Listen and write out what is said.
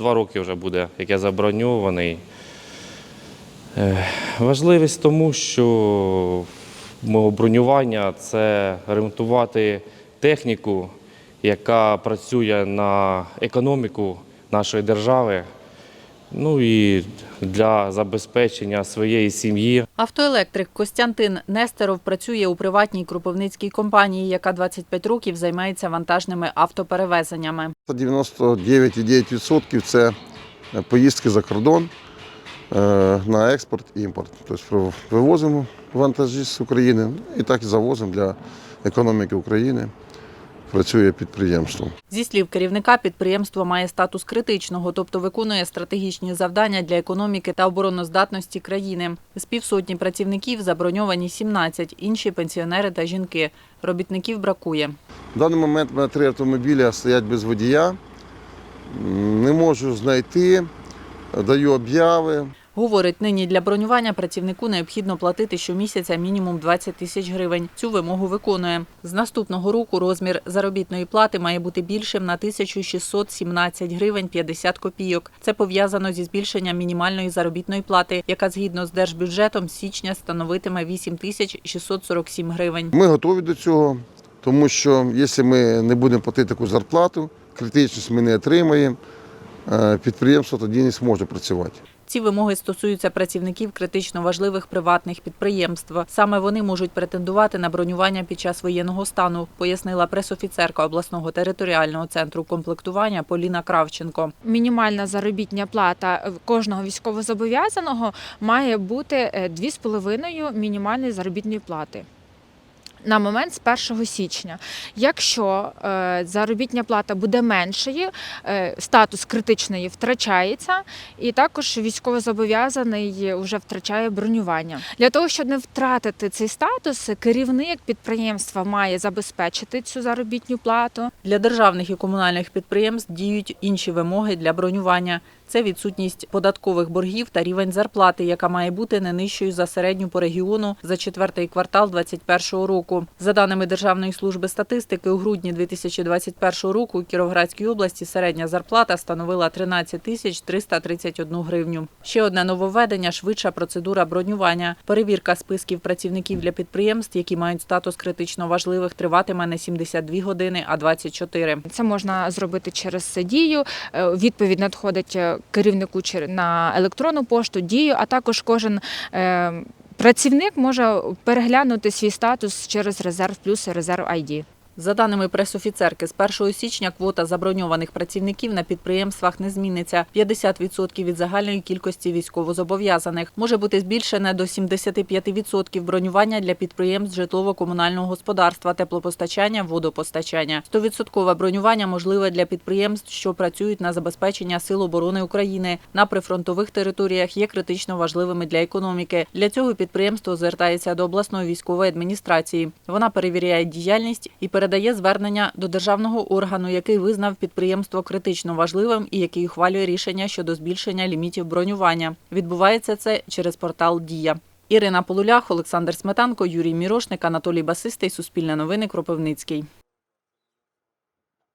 Два роки вже буде, як я заброньований. Е, Важливість тому, що мого бронювання це ремонтувати техніку, яка працює на економіку нашої держави. Ну і для забезпечення своєї сім'ї. Автоелектрик Костянтин Нестеров працює у приватній кропивницькій компанії, яка 25 років займається вантажними автоперевезеннями. 99,9% це поїздки за кордон е, на експорт і імпорт. Тобто вивозимо вантажі з України і так і завозимо для економіки України. Працює підприємство. Зі слів керівника, підприємство має статус критичного, тобто виконує стратегічні завдання для економіки та обороноздатності країни. З півсотні працівників заброньовані 17, інші пенсіонери та жінки. Робітників бракує. В даний момент мене три автомобіля стоять без водія. Не можу знайти, даю обяви. Говорить, нині для бронювання працівнику необхідно платити щомісяця мінімум 20 тисяч гривень. Цю вимогу виконує. З наступного року розмір заробітної плати має бути більшим на 1617 гривень 50 копійок. Це пов'язано зі збільшенням мінімальної заробітної плати, яка згідно з держбюджетом січня становитиме 8647 гривень. Ми готові до цього, тому що якщо ми не будемо платити таку зарплату, критичність ми не отримаємо, підприємство тоді не зможе працювати. Ці вимоги стосуються працівників критично важливих приватних підприємств. Саме вони можуть претендувати на бронювання під час воєнного стану, пояснила пресофіцерка обласного територіального центру комплектування Поліна Кравченко. мінімальна заробітня плата кожного військовозобов'язаного має бути е, 2,5 мінімальної заробітної плати. На момент з 1 січня. Якщо е, заробітня плата буде меншою, е, статус критичної втрачається, і також військовозобов'язаний вже втрачає бронювання. Для того, щоб не втратити цей статус, керівник підприємства має забезпечити цю заробітну плату. Для державних і комунальних підприємств діють інші вимоги для бронювання. Це відсутність податкових боргів та рівень зарплати, яка має бути не нижчою за середню по регіону за четвертий квартал 2021 року. За даними Державної служби статистики, у грудні 2021 року у Кіровоградській області середня зарплата становила 13 тисяч 331 гривню. Ще одне нововведення – швидша процедура бронювання. Перевірка списків працівників для підприємств, які мають статус критично важливих, триватиме не 72 години, а 24. Це можна зробити через дію. Е, Відповідь надходить е, керівнику на електронну пошту, дію, а також кожен е, працівник може переглянути свій статус через резерв плюс і резерв ID. За даними пресофіцерки, з 1 січня квота заброньованих працівників на підприємствах не зміниться. 50% від загальної кількості військовозобов'язаних може бути збільшене до 75% бронювання для підприємств житлово-комунального господарства, теплопостачання, водопостачання. 100% бронювання можливе для підприємств, що працюють на забезпечення сил оборони України на прифронтових територіях, є критично важливими для економіки. Для цього підприємство звертається до обласної військової адміністрації. Вона перевіряє діяльність і передає звернення до державного органу, який визнав підприємство критично важливим і який ухвалює рішення щодо збільшення лімітів бронювання. Відбувається це через портал Дія. Ірина Полулях, Олександр Сметанко, Юрій Мірошник, Анатолій Басистий, Суспільне новини, Кропивницький.